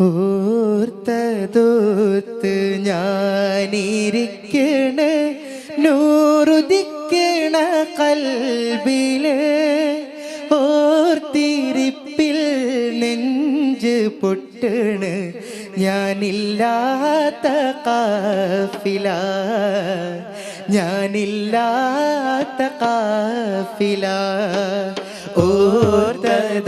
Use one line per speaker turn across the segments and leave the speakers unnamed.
ഓർത്തതോത്ത് ഞാനിരിക്കണ നൂറുദിക്കണ കൽബിൽ ഓർത്തിരിപ്പിൽ നെഞ്ച് പൊട്ടണ് ഞാനില്ലാത്ത കാഫില ഞാനില്ലാത്ത കാഫില. ഓർത്തതോർത്ത്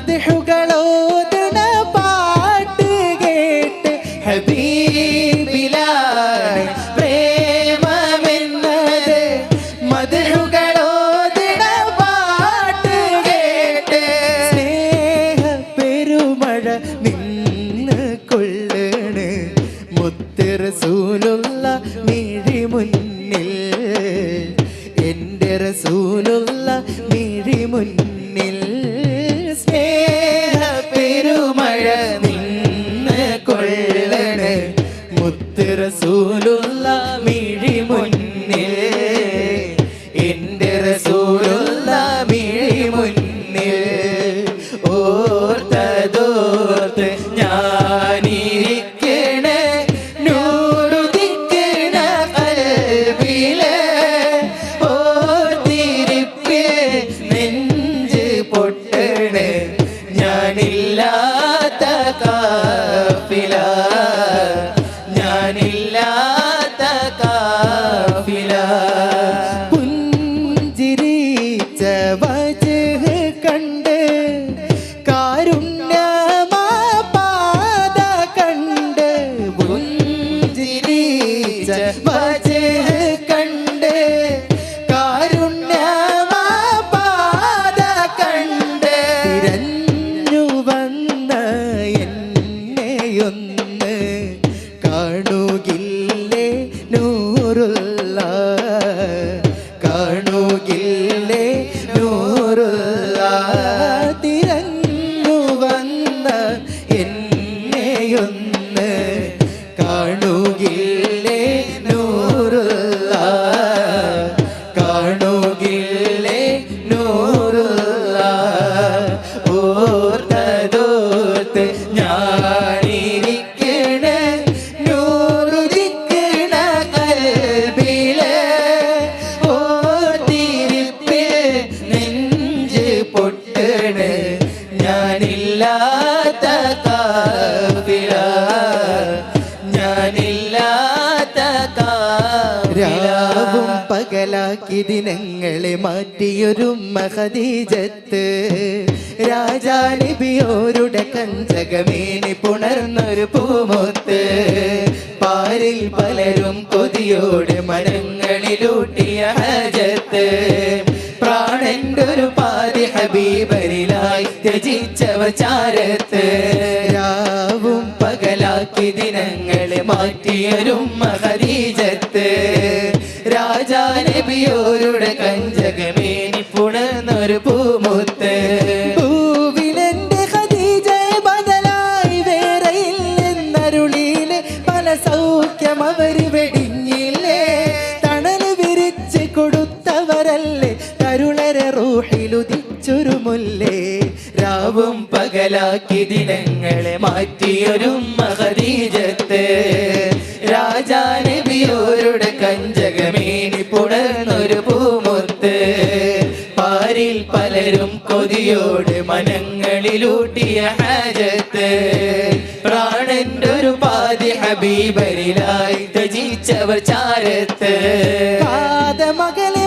മധുകളോദന പാട്ട് കേട്ട് ഹബീബിലാണ് പ്രേമമെന്നത് മധുകളോദന പാട്ട് കേട്ട് സ്നേഹ പെരുമഴ നിന്ന് കൊള്ളണ് മുത്ത് റസൂലുള്ള sir i soon will ഒരു ഞാനില്ലാത്ത പകലാക്കി ദിനങ്ങളെ മാറ്റിയൊരു മഹദീജത്ത്. രാജാലിബിയോരുടെ കഞ്ചകമേനി പുണർന്നൊരു പൂമൊത്ത്. പാരിൽ പലരും കൊതിയോട് മനങ്ങളിലൂട്ടിയ ഹജത്ത്. പ്രാണന്റെ ഒരു പാതി ഹബീബരിലായി ത്യജിച്ചവ ചാരത്ത് രാവും പകലാക്കി ദിനങ്ങളെ മാറ്റിയൊരു മഹദീജത്ത്. രാജാനബിയോരുടെ കഞ്ചകമേനി പുണർന്നൊരു പൂമുത്ത്. സൗഖ്യം അവർ വെടിഞ്ഞില്ലേ? തണൽ വിരിച്ച് കൊടുത്തവരല്ലേ? കരുളരെ റൂഹിലുദിച്ചൊരു മുല്ലേ? രാവും പകലാക്കി ദിനങ്ങളെ മാറ്റിയൊരു മഹദീജത്ത്. രാജാനബിയോരുടെ കഞ്ചകമേനി പുടർന്നൊരു പൂമുത്ത്. പാരിൽ പലരും കൊതിയോട് മനങ്ങളിലൂട്ടിയ ഹാജത്ത്. പ്രാണന്റെ ഒരു പാതി ഹബീബരിലായി ത്യജിച്ചവർ ചാരത്ത്. കാത മകളെ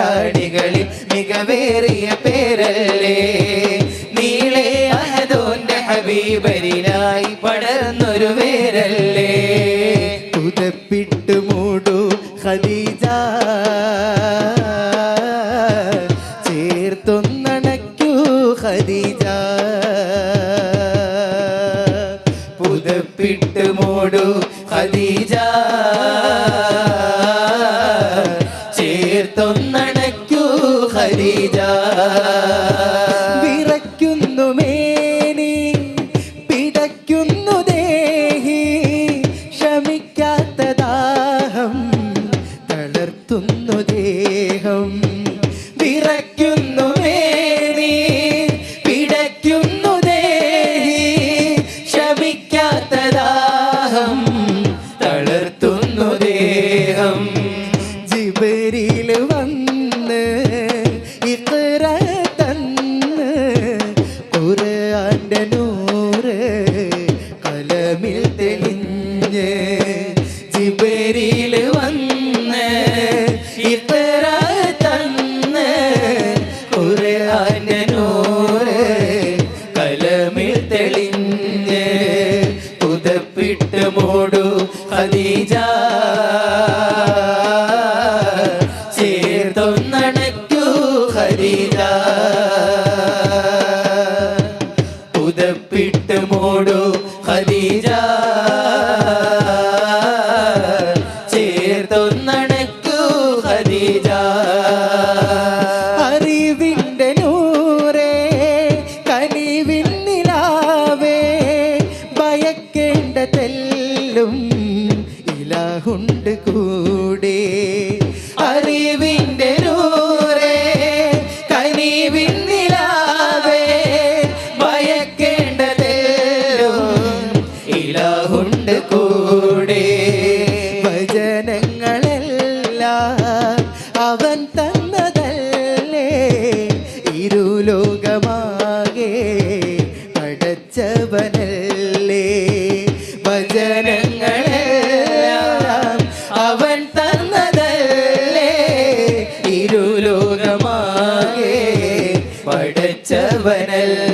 പോരാളികളിൽ മികവേറിയ പേരല്ലേ? നീളേ അഹദോന്റെ ഹബീബരിനായി പടർന്നൊരു പേരല്ലേ
പുതപ്പിട്ട് മൂടു
ഹദീ রিজা ఉండెను గుండె ഒരുവനല്ല